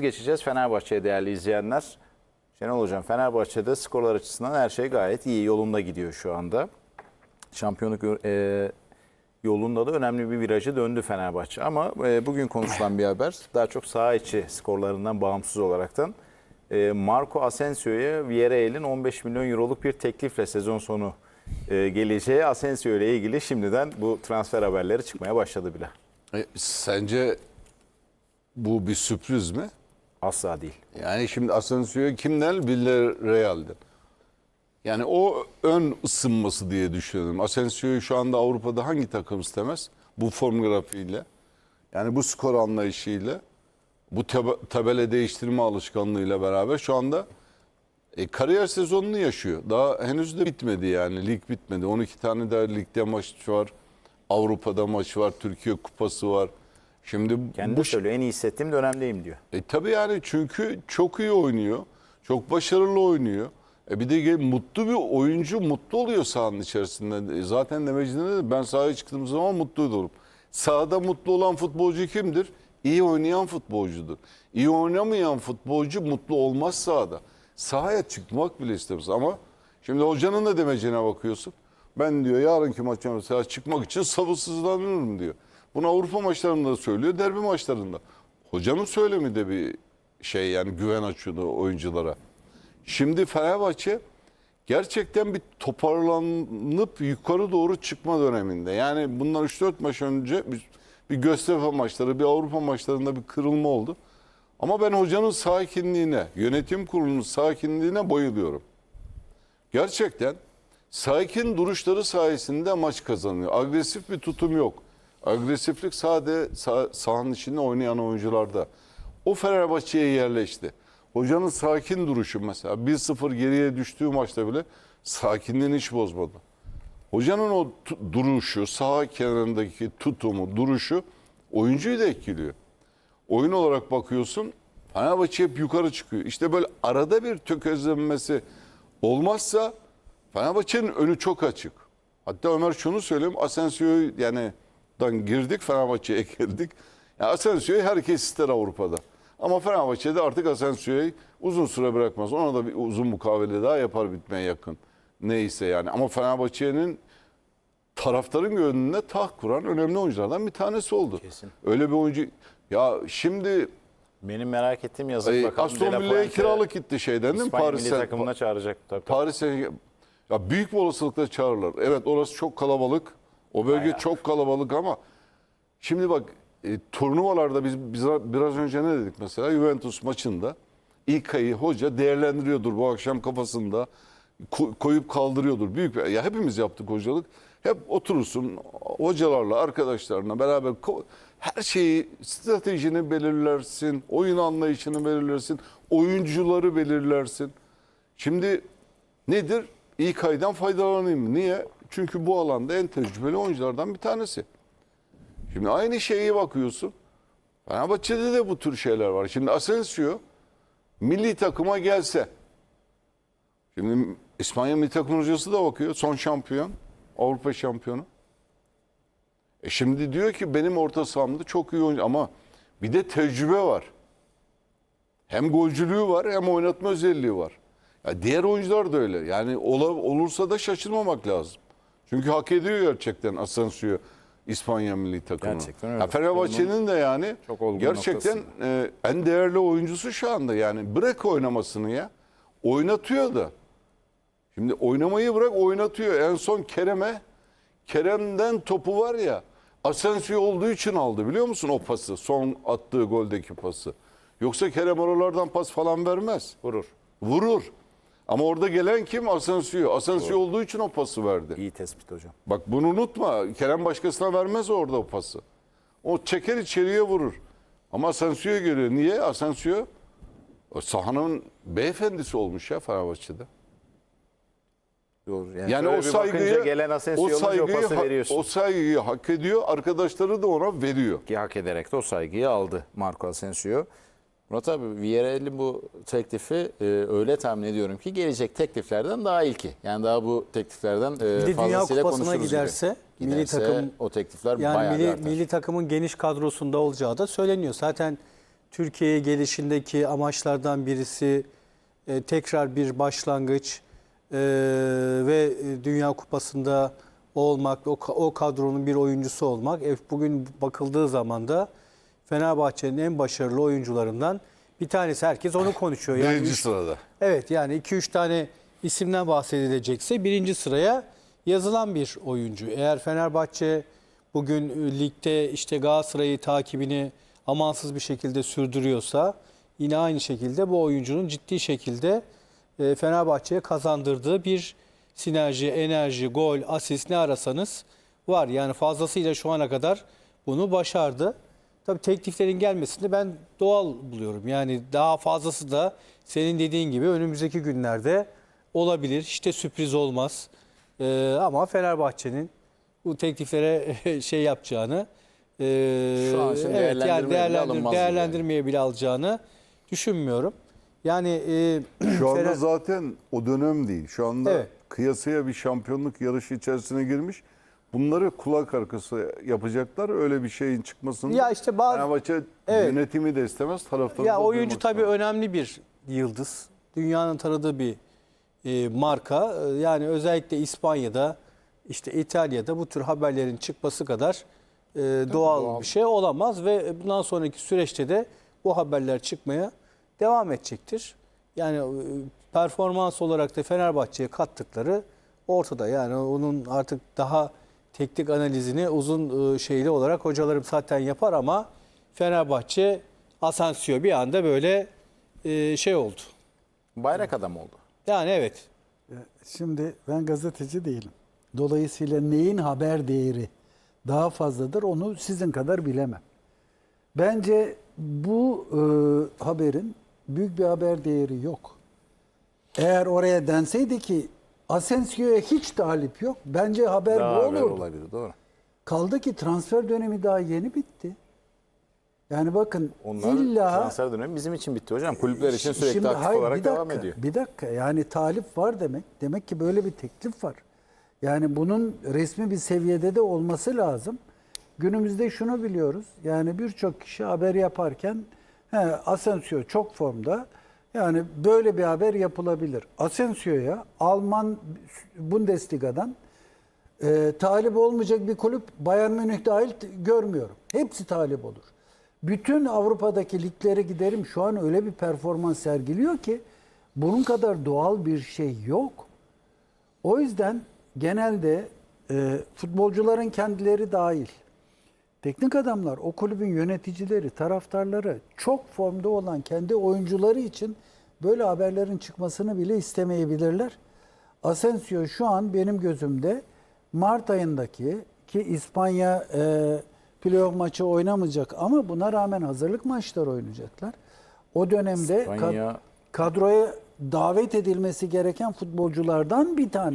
Geçeceğiz Fenerbahçe'ye değerli izleyenler. Şenol Hocam Fenerbahçe'de skorlar açısından her şey gayet iyi yolunda gidiyor şu anda. Şampiyonluk e, yolunda da önemli bir virajı döndü Fenerbahçe. Ama e, bugün konuşulan bir haber daha çok saha içi skorlarından bağımsız olaraktan e, Marco Asensio'ya Villarreal'in 15 milyon euroluk bir teklifle sezon sonu e, geleceği Asensio ile ilgili şimdiden bu transfer haberleri çıkmaya başladı bile. E, sence bu bir sürpriz mi? Asla değil. Yani şimdi Asensio'yu kimden? Villarreal'den. Yani o ön ısınması diye düşünüyorum. Asensio'yu şu anda Avrupa'da hangi takım istemez? Bu form grafiğiyle. Yani bu skor anlayışıyla. Bu tab- tabela değiştirme alışkanlığıyla beraber şu anda e, kariyer sezonunu yaşıyor. Daha henüz de bitmedi yani. Lig bitmedi. 12 tane daha ligde maç var. Avrupa'da maç var. Türkiye Kupası var. Şimdi Kendi bu söylüyor en iyi hissettiğim dönemdeyim diyor. e tabii yani çünkü çok iyi oynuyor. Çok başarılı oynuyor. E bir de mutlu bir oyuncu mutlu oluyor sahanın içerisinde. E zaten demecinde de ben sahaya çıktığım zaman mutluydum. Sahada mutlu olan futbolcu kimdir? İyi oynayan futbolcudur. İyi oynamayan futbolcu mutlu olmaz sahada. Sahaya çıkmak bile istemez ama şimdi hocanın da demecine bakıyorsun. Ben diyor yarınki maça mesela çıkmak için sabırsızlanıyorum diyor. Bunu Avrupa maçlarında da söylüyor, derbi maçlarında. Hocanın söylemi de bir şey yani güven açıyordu oyunculara. Şimdi Fenerbahçe gerçekten bir toparlanıp yukarı doğru çıkma döneminde. Yani bundan 3-4 maç önce bir, bir Göztepe maçları, bir Avrupa maçlarında bir kırılma oldu. Ama ben hocanın sakinliğine, yönetim kurulunun sakinliğine bayılıyorum. Gerçekten sakin duruşları sayesinde maç kazanıyor. Agresif bir tutum yok. Agresiflik sade sah- sahanın içinde oynayan oyuncularda. O Fenerbahçe'ye yerleşti. Hocanın sakin duruşu mesela 1-0 geriye düştüğü maçta bile sakinliğini hiç bozmadı. Hocanın o duruşu, saha kenarındaki tutumu, duruşu oyuncuyu da etkiliyor. Oyun olarak bakıyorsun Fenerbahçe hep yukarı çıkıyor. İşte böyle arada bir tökezlenmesi olmazsa Fenerbahçe'nin önü çok açık. Hatta Ömer şunu söyleyeyim. Asensio'yu yani dan girdik Fenerbahçe'ye girdik. Yani Asensio'yu herkes ister Avrupa'da. Ama Fenerbahçe'de artık Asensio'yu uzun süre bırakmaz. Ona da bir uzun mukavele daha yapar bitmeye yakın. Neyse yani. Ama Fenerbahçe'nin taraftarın gönlüne taht kuran önemli oyunculardan bir tanesi oldu. Kesin. Öyle bir oyuncu. Ya şimdi Benim merak ettiğim yazık e, bakalım. Aston Villa'ya kiralık gitti şeyden değil mi? İspanya Paris'e. milli takımına çağıracak tabii. Paris'e ya büyük bir olasılıkla çağırırlar. Evet orası çok kalabalık. O bölge Bayağı. çok kalabalık ama şimdi bak e, turnuvalarda biz, biz biraz önce ne dedik mesela Juventus maçında ilk ayı hoca değerlendiriyordur bu akşam kafasında ko- koyup kaldırıyordur. Büyük bir, ya hepimiz yaptık hocalık. Hep oturursun hocalarla arkadaşlarına beraber her şeyi stratejini belirlersin, oyun anlayışını belirlersin, oyuncuları belirlersin. Şimdi nedir? İlk aydan faydalanayım. Niye? Çünkü bu alanda en tecrübeli oyunculardan bir tanesi. Şimdi aynı şeye bakıyorsun. Fenerbahçe'de de bu tür şeyler var. Şimdi Asensio milli takıma gelse. Şimdi İspanya milli takım hocası da bakıyor. Son şampiyon. Avrupa şampiyonu. E şimdi diyor ki benim orta sahamda çok iyi oyuncu ama bir de tecrübe var. Hem golcülüğü var hem oynatma özelliği var. Ya diğer oyuncular da öyle. Yani ola, olursa da şaşırmamak lazım. Çünkü hak ediyor gerçekten Asensio İspanya milli takımı. Gerçekten öyle. Ya Fenerbahçe'nin de yani Çok gerçekten e, en değerli oyuncusu şu anda. Yani bırak oynamasını ya. Oynatıyor da. Şimdi oynamayı bırak oynatıyor. En son Kerem'e Kerem'den topu var ya Asensio olduğu için aldı biliyor musun o pası? Son attığı goldeki pası. Yoksa Kerem oralardan pas falan vermez. Vurur. Vurur. Ama orada gelen kim? Asensio. Asensio olduğu için o pası verdi. İyi tespit hocam. Bak bunu unutma. Kerem başkasına vermez orada o pası. O çeker içeriye vurur. Ama Asensio'ya geliyor. Niye? Asensio o sahanın beyefendisi olmuş ya Fenerbahçe'de. Doğru. Yani şöyle o bir bakınca saygıyı gelen Asensio o olunca o saygıyı pası ha- veriyorsun. o saygıyı hak ediyor. Arkadaşları da ona veriyor. Ki hak ederek de o saygıyı aldı Marco Asensio. Murat abi Villarreal'in bu teklifi e, öyle tahmin ediyorum ki gelecek tekliflerden daha ilki. Yani daha bu tekliflerden e, Bir de Dünya fazlasıyla Kupası'na konuşuruz giderse, gibi. milli Giderse takım- o teklifler Yani bayağı bir milli, artar. milli takımın geniş kadrosunda olacağı da söyleniyor. Zaten Türkiye'ye gelişindeki amaçlardan birisi e, tekrar bir başlangıç e, ve Dünya Kupası'nda olmak, o, o kadronun bir oyuncusu olmak. E, bugün bakıldığı zaman da Fenerbahçe'nin en başarılı oyuncularından bir tanesi. Herkes onu konuşuyor. Yani Birinci üç- sırada. Evet yani 2-3 tane isimden bahsedilecekse birinci sıraya yazılan bir oyuncu. Eğer Fenerbahçe bugün e, ligde işte Galatasaray'ı takibini amansız bir şekilde sürdürüyorsa yine aynı şekilde bu oyuncunun ciddi şekilde e, Fenerbahçe'ye kazandırdığı bir sinerji, enerji, gol, asist ne arasanız var. Yani fazlasıyla şu ana kadar bunu başardı. Tabii tekliflerin gelmesini ben doğal buluyorum. Yani daha fazlası da senin dediğin gibi önümüzdeki günlerde olabilir. İşte sürpriz olmaz. Ee, ama Fenerbahçe'nin bu tekliflere şey yapacağını e, Şu an için evet yani değerlendirmeye bile değerlendir, alınmaz değerlendirmeye bile alacağını düşünmüyorum. Yani e, Şu anda Fener- zaten o dönem değil. Şu anda Evet. kıyasaya bir şampiyonluk yarışı içerisine girmiş. Bunları kulak arkası yapacaklar. Öyle bir şeyin çıkmasını Ya işte bazı- Fenerbahçe Evet. yönetimi de istemez. Taraftarı Ya oyuncu tabii istemez. önemli bir yıldız. Dünyanın tanıdığı bir e, marka. E, Yani özellikle İspanya'da, işte İtalya'da bu tür haberlerin çıkması kadar e, doğal, doğal. bir şey olamaz ve bundan sonraki süreçte de bu haberler çıkmaya devam edecektir. Yani e, performans olarak da Fenerbahçe'ye kattıkları ortada. Yani onun artık daha teknik analizini uzun e, şeyli olarak hocalarım zaten yapar ama Fenerbahçe Asensio bir anda böyle e, şey oldu. Bayrak adam oldu. Yani evet. Şimdi ben gazeteci değilim. Dolayısıyla neyin haber değeri daha fazladır onu sizin kadar bilemem. Bence bu e, haberin büyük bir haber değeri yok. Eğer oraya denseydi ki Asensio'ya hiç talip yok. Bence haber Daha bu haber olabilir doğru. Kaldı ki transfer dönemi daha yeni bitti. Yani bakın Onlar illa transfer dönemi bizim için bitti hocam. Kulüpler için sürekli Şimdi aktif hayır, olarak dakika, devam ediyor. Bir dakika yani talip var demek. Demek ki böyle bir teklif var. Yani bunun resmi bir seviyede de olması lazım. Günümüzde şunu biliyoruz. Yani birçok kişi haber yaparken he, Asensio çok formda. Yani böyle bir haber yapılabilir. Asensio'ya Alman Bundesliga'dan e, talip olmayacak bir kulüp Bayern Münih dahil görmüyorum. Hepsi talip olur. Bütün Avrupa'daki liglere giderim şu an öyle bir performans sergiliyor ki bunun kadar doğal bir şey yok. O yüzden genelde e, futbolcuların kendileri dahil teknik adamlar, o kulübün yöneticileri, taraftarları çok formda olan kendi oyuncuları için böyle haberlerin çıkmasını bile istemeyebilirler. Asensio şu an benim gözümde Mart ayındaki ki İspanya e, playoff maçı oynamayacak ama buna rağmen hazırlık maçları oynayacaklar. O dönemde İspanya- kadroya davet edilmesi gereken futbolculardan bir tane.